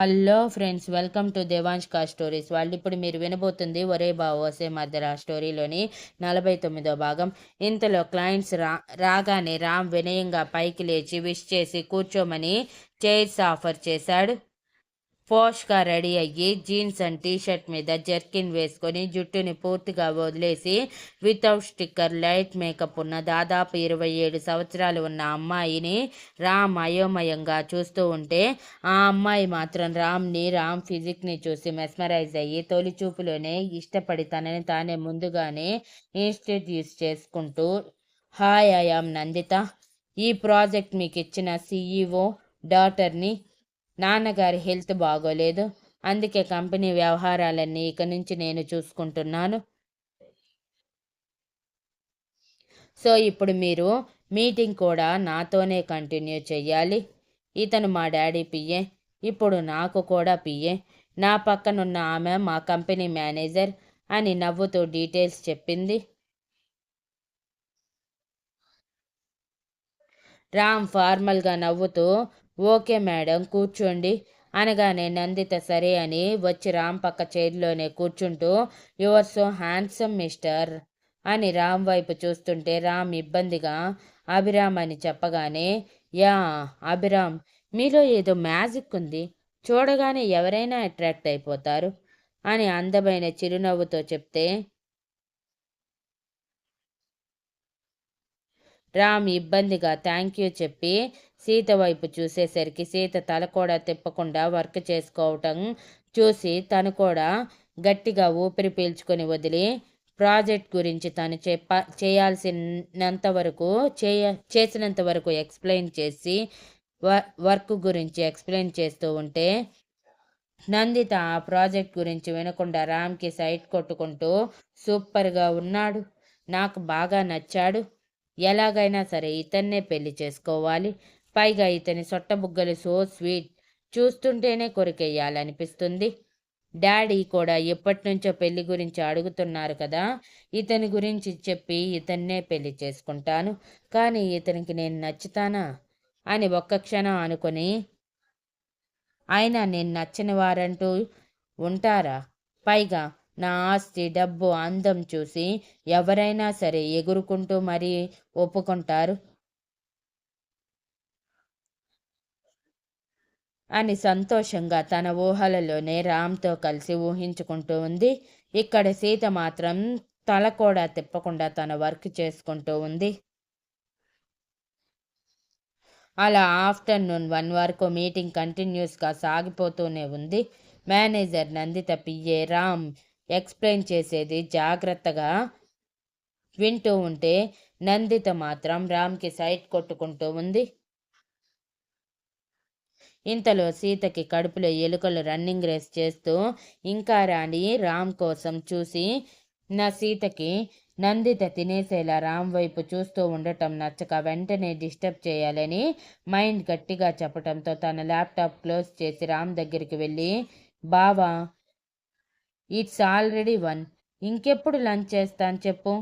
Hello friends welcome to Devansh కా stories వాళ్ళు ఇప్పుడు మీరు వినబోతుంది ఒరే బావోసే ఓసే మధ్య స్టోరీలోని నలభై తొమ్మిదో భాగం. ఇంతలో క్లయింట్స్ రా రాగానే రామ్ వినయంగా పైకి లేచి విష్ చేసి కూర్చోమని చైర్స్ ఆఫర్ చేశాడు. పోష్గా రెడీ అయ్యి జీన్స్ అండ్ టీషర్ట్ మీద జర్కిన్ వేసుకొని జుట్టుని పూర్తిగా వదిలేసి వితౌట్ స్టిక్కర్ లైట్ మేకప్ ఉన్న దాదాపు ఇరవై ఏడు సంవత్సరాలు ఉన్న అమ్మాయిని రామ్ అయోమయంగా చూస్తూ ఉంటే ఆ అమ్మాయి మాత్రం రామ్ని రామ్ ఫిజిక్ని చూసి మెస్మరైజ్ అయ్యి తొలి చూపులోనే ఇష్టపడి తనని తానే ముందుగానే ఇన్స్టిట్యూస్ చేసుకుంటూ హాయ్ ఐఆమ్ నందిత. ఈ ప్రాజెక్ట్ మీకు ఇచ్చిన సిఈఓ డాటర్ని నాన్నగారి హెల్త్ బాగోలేదు. అందుకే కంపెనీ వ్యవహారాలన్నీ ఇక నుంచి నేను చూసుకుంటున్నాను. సో ఇప్పుడు మీరు మీటింగ్ కూడా నాతోనే కంటిన్యూ చెయ్యాలి. ఇతను మా డాడీ పిఏ ఇప్పుడు నాకు కూడా పిఏ నా పక్కనున్న ఆమె మా కంపెనీ మేనేజర్ అని నవ్వుతూ డీటెయిల్స్ చెప్పింది. రామ్ ఫార్మల్గా నవ్వుతూ ఓకే మేడం కూర్చోండి. అనగానే నందిత సరే అని వచ్చి రామ్ పక్క చైర్లోనే కూర్చుంటూ యువర్ సో హ్యాండ్సమ్ మిస్టర్ అని రామ్ వైపు చూస్తుంటే రామ్ ఇబ్బందిగా అభిరామ్ అని చెప్పగానే యా అభిరామ్ మీలో ఏదో మ్యాజిక్ ఉంది. చూడగానే ఎవరైనా అట్రాక్ట్ అయిపోతారు అని అందమైన చిరునవ్వుతో చెప్తే రామ్ ఇబ్బందిగా థ్యాంక్ యూ చెప్పి సీత వైపు చూసేసరికి సీత తల కూడా తిప్పకుండా వర్క్ చేసుకోవటం చూసి తను కూడా గట్టిగా ఊపిరి పీల్చుకొని వదిలి ప్రాజెక్ట్ గురించి తను చెప్ప చేయాల్సినంత వరకు చేయ చేసినంత వరకు ఎక్స్ప్లెయిన్ చేసి వర్క్ గురించి ఎక్స్ప్లెయిన్ చేస్తూ ఉంటే నందిత ఆ ప్రాజెక్ట్ గురించి వినకుండా రామ్కి సైట్ కొట్టుకుంటూ సూపర్గా ఉన్నాడు. నాకు బాగా నచ్చాడు. ఎలాగైనా సరే ఇతన్నే పెళ్ళి చేసుకోవాలి. పైగా ఇతని సొట్టబుగ్గలు సో స్వీట్. చూస్తుంటేనే కొరికెయ్యాలనిపిస్తుంది. డాడీ కూడా ఎప్పటి నుంచో పెళ్ళి గురించి అడుగుతున్నారు కదా. ఇతని గురించి చెప్పి ఇతన్నే పెళ్ళి చేసుకుంటాను. కానీ ఇతనికి నేను నచ్చుతానా? అని ఒక్క క్షణం అనుకొని అయినా నేను నచ్చని వారంటూ ఉంటారా? పైగా నా ఆస్తి డబ్బు అందం చూసి ఎవరైనా సరే ఎగురుకుంటూ మరీ ఒప్పుకుంటారు? అని సంతోషంగా తన ఊహలలోనే రామ్తో కలిసి ఊహించుకుంటూ ఉంది. ఇక్కడ సీత మాత్రం తల కూడా తిప్పకుండా తన వర్క్ చేసుకుంటూ ఉంది. అలా ఆఫ్టర్నూన్ వన్ వరకు మీటింగ్ కంటిన్యూస్గా సాగిపోతూనే ఉంది. Manager Nandita PA Ram explain చేసేది జాగ్రత్తగా వింటూ ఉంటే నందిత మాత్రం రామ్కి సైట్ కొట్టుకుంటూ ఉంది. ఇంతలో సీతకి కడుపులో ఎలుకలు రన్నింగ్ రేస్ చేస్తూ ఇంకా రాని రామ్ కోసం చూసి నా సీతకి నందిత తినేసేలా రామ్ వైపు చూస్తూ ఉండటం నచ్చక వెంటనే డిస్టర్బ్ చేయాలని మైండ్ గట్టిగా చెప్పటంతో తన ల్యాప్టాప్ క్లోజ్ చేసి రామ్ దగ్గరికి వెళ్ళి బావా ఇట్స్ ఆల్రెడీ వన్ ఇంకెప్పుడు లంచ్ చేస్తాను చెప్పు?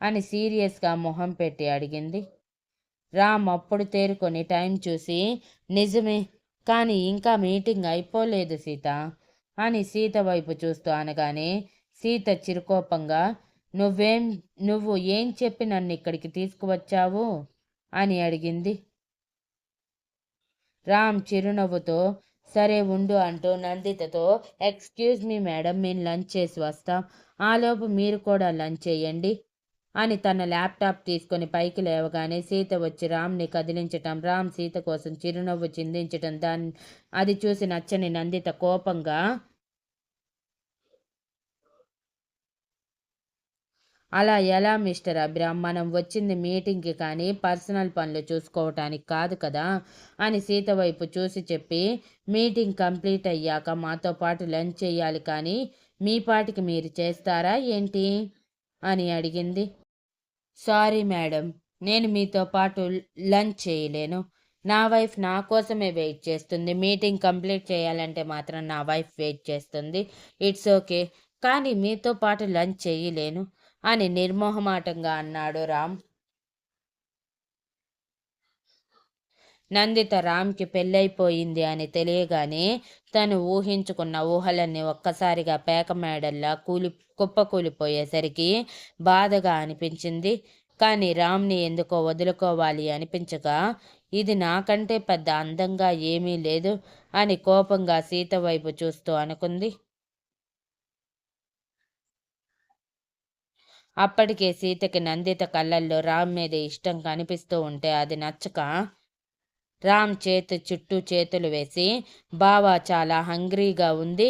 అని సీరియస్గా మొహం పెట్టి అడిగింది. రామ్ అప్పుడు తేరుకొని టైం చూసి నిజమే కానీ ఇంకా మీటింగ్ అయిపోలేదు సీత అని సీత వైపు చూస్తూ అనగానే సీత చిరుకోపంగా నువ్వేం నువ్వు ఏం చెప్పి నన్ను ఇక్కడికి తీసుకువచ్చావు? అని అడిగింది. రామ్ చిరునవ్వుతో సరే ఉండు అంటూ నందితతో ఎక్స్క్యూజ్ మీ మేడం మేము లంచ్ చేసి వస్తాం. ఆలోపు మీరు కూడా లంచ్ చేయండి అని తన ల్యాప్టాప్ తీసుకొని పైకి లేవగానే సీత వచ్చి రామ్ని కదిలించటం రామ్ సీత కోసం చిరునవ్వు చిందించటం దాన్ని అది చూసి నచ్చని నందిత కోపంగా అలా ఎలా మిస్టర్ అభిరామ్? మనం వచ్చింది మీటింగ్కి కానీ పర్సనల్ పనులు చూసుకోవటానికి కాదు కదా? అని సీత వైపు చూసి చెప్పి మీటింగ్ కంప్లీట్ అయ్యాక మాతో పాటు లంచ్ చేయాలి కానీ మీ పాటికి మీరు చేస్తారా ఏంటి? అని అడిగింది. సారీ మేడం నేను మీతో పాటు లంచ్ చేయలేను. నా వైఫ్ నా కోసమే వెయిట్ చేస్తుంది. మీటింగ్ కంప్లీట్ చేయాలంటే మాత్రం నా వైఫ్ వెయిట్ చేస్తుంది. It's okay. కానీ మీతో పాటు లంచ్ చేయలేను. అని నిర్మోహమాటంగా అన్నాడు రామ్. నందిత రామ్కి పెళ్ళైపోయింది అని తెలియగానే తను ఊహించుకున్న ఊహలన్నీ ఒక్కసారిగా పేక మేడల్లా కూలి కుప్పకూలిపోయేసరికి బాధగా అనిపించింది. కానీ రామ్ని ఎందుకో వదులుకోవాలి అనిపించగా ఇది నాకంటే పెద్ద అందంగా ఏమీ లేదు అని కోపంగా సీత వైపు చూస్తూ అనుకుంది. అప్పటికే సీతకి నందిత కళ్ళల్లో రామ్ మీద ఇష్టం కనిపిస్తూ ఉంటే అది నచ్చక రామ్ చేతి చుట్టూ చేతులు వేసి బావా చాలా హంగ్రీగా ఉంది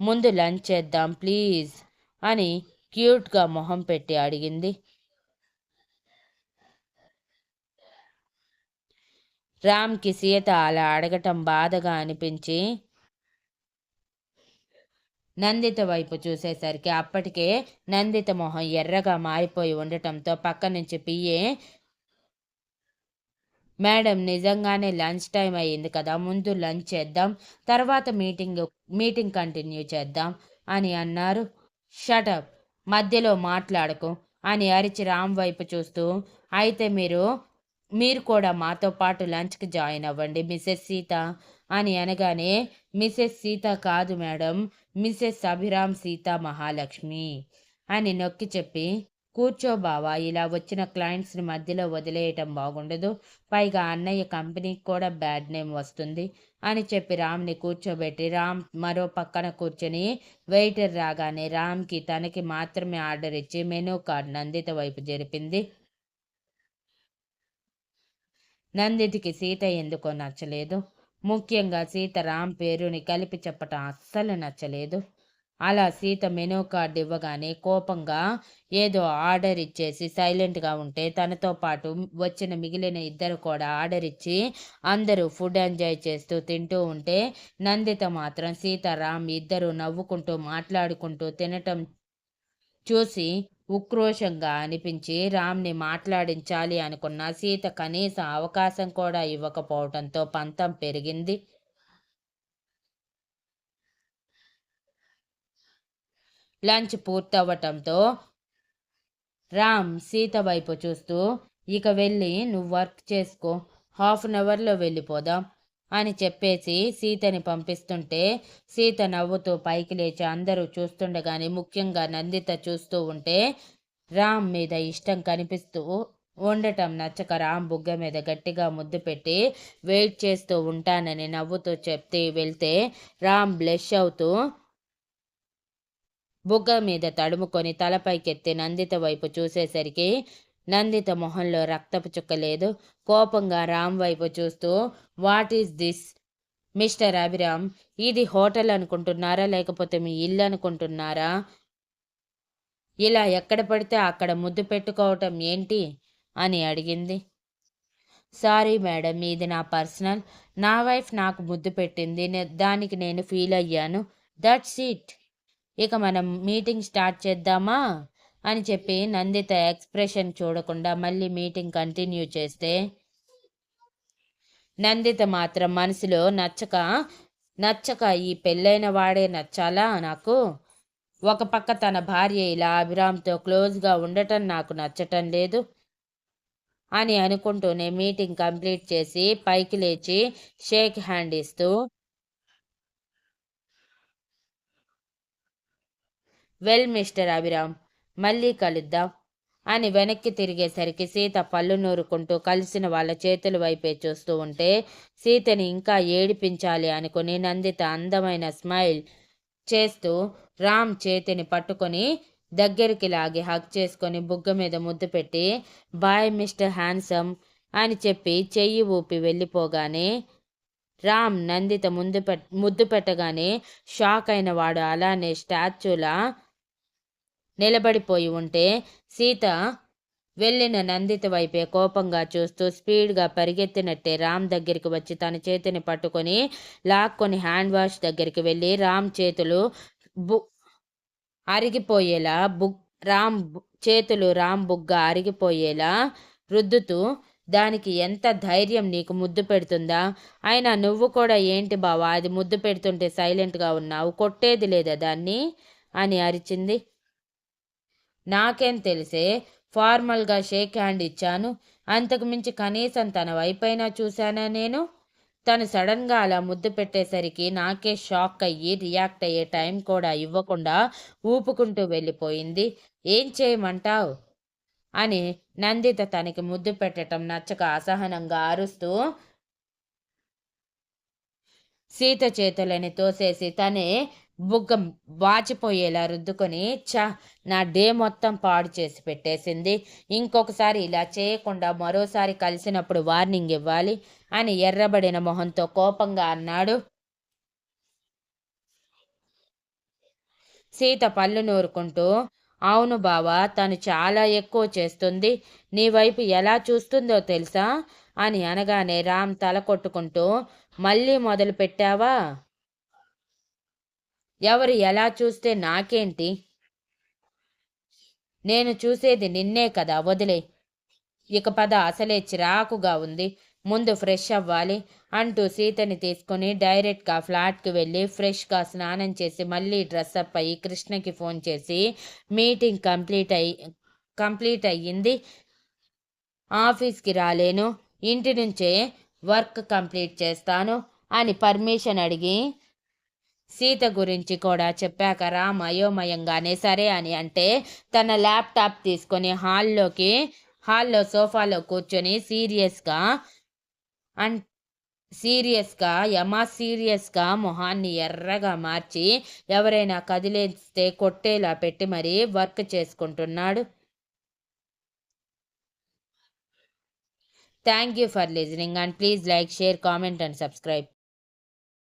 ముందు లంచ్ చేద్దాం ప్లీజ్ అని క్యూట్గా మొహం పెట్టి అడిగింది. రామ్కి సీత అలా అడగటం బాధగా అనిపించి నందిత వైపు చూసేసరికి అప్పటికే నందిత మొహం ఎర్రగా మారిపోయి ఉండటంతో పక్క నుంచి పియ్యే మేడం నిజంగానే లంచ్ టైం అయ్యింది కదా ముందు లంచ్ చేద్దాం తర్వాత మీటింగ్ మీటింగ్ కంటిన్యూ చేద్దాం అని అన్నారు. షటప్ మధ్యలో మాట్లాడకు అని అరిచి రామ్ వైపు చూస్తూ అయితే మీరు మీరు కూడా మాతో పాటు లంచ్కి జాయిన్ అవ్వండి మిసెస్ సీత. అని అనగానే మిసెస్ సీత కాదు మేడం మిసెస్ అభిరామ్ సీత మహాలక్ష్మి అని నొక్కి చెప్పి కూర్చో బావా ఇలా వచ్చిన క్లయింట్స్ని మధ్యలో వదిలేయటం బాగుండదు పైగా అన్నయ్య కంపెనీకి కూడా బ్యాడ్ నేమ్ వస్తుంది అని చెప్పి రామ్ని కూర్చోబెట్టి రామ్ మరో పక్కన కూర్చొని వెయిటర్ రాగానే రామ్కి తనకి మాత్రమే ఆర్డర్ ఇచ్చి మెనూ కార్డ్ నందిత వైపు జరిపింది. నందితికి సీత ఎందుకో నచ్చలేదు. ముఖ్యంగా సీత రామ్ పేరుని కలిపి చెప్పటం అస్సలు నచ్చలేదు. అలా సీత మెనూ కార్డు ఇవ్వగానే కోపంగా ఏదో ఆర్డర్ ఇచ్చేసి సైలెంట్గా ఉంటే తనతో పాటు వచ్చిన మిగిలిన ఇద్దరు కూడా ఆర్డర్ ఇచ్చి అందరూ ఫుడ్ ఎంజాయ్ చేస్తూ తింటూ ఉంటే నందిత మాత్రం సీతారాం ఇద్దరు నవ్వుకుంటూ మాట్లాడుకుంటూ తినటం చూసి ఉక్రోషంగా అనిపించి రామ్ని మాట్లాడించాలి అనుకున్న సీత కనీస అవకాశం కూడా ఇవ్వకపోవడంతో పంతం పెరిగింది. లంచ్ పూర్తవ్వటంతో రామ్ సీత వైపు చూస్తూ ఇక వెళ్ళి నువ్వు వర్క్ చేసుకో హాఫ్ అన్ అవర్లో వెళ్ళిపోదాం. అని చెప్పేసి సీతని పంపిస్తుంటే సీత నవ్వుతూ పైకి లేచి అందరూ చూస్తుండగానే ముఖ్యంగా నందిత చూస్తూ ఉంటే రామ్ మీద ఇష్టం కనిపిస్తూ ఉండటం నచ్చక రామ్ బుగ్గ మీద గట్టిగా ముద్దు పెట్టి వెయిట్ చేస్తూ ఉంటానని నవ్వుతూ చెప్తే వెళ్తే రామ్ బ్లెష్ అవుతూ బుగ్గ మీద తడుముకొని తలపైకెత్తి నందిత వైపు చూసేసరికి నందిత మొహంలో రక్తపు చుక్క లేదు. కోపంగా రామ్ వైపు చూస్తూ what is this? Mister Abhiram ఇది హోటల్ అనుకుంటున్నారా? లేకపోతే మీ ఇల్లు అనుకుంటున్నారా? ఇలా ఎక్కడ పడితే అక్కడ ముద్దు పెట్టుకోవటం ఏంటి? అని అడిగింది. సారీ మేడం ఇది నా పర్సనల్. నా వైఫ్ నాకు ముద్దు పెట్టింది. దానికి నేను ఫీల్ అయ్యాను. That's it. ఇక మనం మీటింగ్ స్టార్ట్ చేద్దామా? అని చెప్పి నందిత ఎక్స్ప్రెషన్ చూడకుండా మళ్ళీ మీటింగ్ కంటిన్యూ చేస్తే నందిత మాత్రం మనసులో నచ్చక నచ్చక ఈ పెళ్ళైన వాడే నచ్చాలా నాకు? ఒక పక్క తన భార్య ఇలా అభిరామ్తో క్లోజ్గా ఉండటం నాకు నచ్చటం లేదు అని అనుకుంటూనే మీటింగ్ కంప్లీట్ చేసి పైకి లేచి షేక్ హ్యాండ్ ఇస్తూ వెల్ మిస్టర్ అభిరామ్ మళ్ళీ కలుద్దాం అని వెనక్కి తిరిగేసరికి సీత పళ్ళు నూరుకుంటూ కలిసిన వాళ్ళ చేతుల వైపే చూస్తూ ఉంటే సీతని ఇంకా ఏడిపించాలి అనుకుని నందిత అందమైన స్మైల్ చేస్తూ రామ్ చేతిని పట్టుకొని దగ్గరికి లాగి హక్ చేసుకొని బుగ్గ మీద ముద్దు పెట్టి బాయ్ మిస్టర్ హ్యాండ్సమ్ అని చెప్పి చెయ్యి ఊపి వెళ్ళిపోగానే రామ్ నందిత ముందు పెట్ ముద్దు పెట్టగానే షాక్ అయిన వాడు అలానే స్టాచ్యూలా నిలబడిపోయి ఉంటే సీత వెళ్ళిన నందిత వైపే కోపంగా చూస్తూ స్పీడ్గా పరిగెత్తినట్టే రామ్ దగ్గరికి వచ్చి తన చేతిని పట్టుకొని లాక్కొని హ్యాండ్ వాష్ దగ్గరికి వెళ్ళి రామ్ చేతులు బు అరిగిపోయేలా బుగ్ రామ్ చేతులు రామ్ బుగ్గ అరిగిపోయేలా రుద్దుతూ దానికి ఎంత ధైర్యం నీకు ముద్దు పెడుతుందా? అయినా నువ్వు కూడా ఏంటి బావా? అది ముద్దు పెడుతుంటే సైలెంట్గా ఉన్నావు కొట్టేది లేదా దాన్ని? అని అరిచింది. నాకేం తెలిసే ఫార్మల్గా షేక్ హ్యాండ్ ఇచ్చాను. అంతకుమించి కనీసం తన వైపైనా చూశానా నేను? తను సడన్గా అలా ముద్దు పెట్టేసరికి నాకే షాక్ అయ్యి రియాక్ట్ అయ్యే టైం కూడా ఇవ్వకుండా ఊపుకుంటూ వెళ్ళిపోయింది. ఏం చేయమంటావు? అని నందిత తనకి ముద్దు పెట్టడం నచ్చక అసహనంగా అరుస్తూ సీత చేతులని తోసేసి తనే బుగ్గ వాచిపోయేలా రుద్దుకొని చ నా డే మొత్తం పాడు చేసి పెట్టేసింది. ఇంకొకసారి ఇలా చేయకుండా మరోసారి కలిసినప్పుడు వార్నింగ్ ఇవ్వాలి అని ఎర్రబడిన మొహంతో కోపంగా అన్నాడు. సీత పళ్ళు నూరుకుంటూ అవును బావా తను చాలా ఎక్కువ చేస్తుంది. నీ వైపు ఎలా చూస్తుందో తెలుసా? అని అనగానే రామ్ తల కొట్టుకుంటూ మళ్ళీ మొదలు పెట్టావా ఎవరు ఎలా చూస్తే నాకేంటి? నేను చూసేది నిన్నే కదా వదిలే. ఇక పద అసలే చిరాకుగా ఉంది. ముందు ఫ్రెష్ అవ్వాలి అంటూ సీతని తీసుకుని డైరెక్ట్గా ఫ్లాట్కి వెళ్ళి ఫ్రెష్గా స్నానం చేసి మళ్ళీ డ్రెస్అప్ అయ్యి కృష్ణకి ఫోన్ చేసి మీటింగ్ కంప్లీట్ అయ్యి కంప్లీట్ అయ్యింది. ఆఫీస్కి రాలేను. ఇంటి నుంచే వర్క్ కంప్లీట్ చేస్తాను అని పర్మిషన్ అడిగి సీత గురించి కూడా చెప్పాక రామ్ అయోమయంగానే సరే అని అంటే తన ల్యాప్టాప్ తీసుకొని హాల్లోకి హాల్లో సోఫాలో కూర్చొని సీరియస్గా అన్ సీరియస్గా యమా సీరియస్గా మొహాన్ని ఎర్రగా మార్చి ఎవరైనా కదిలేస్తే కొట్టేలా పెట్టి మరీ వర్క్ చేసుకుంటున్నాడు. Thank you for listening and please like share comment and subscribe.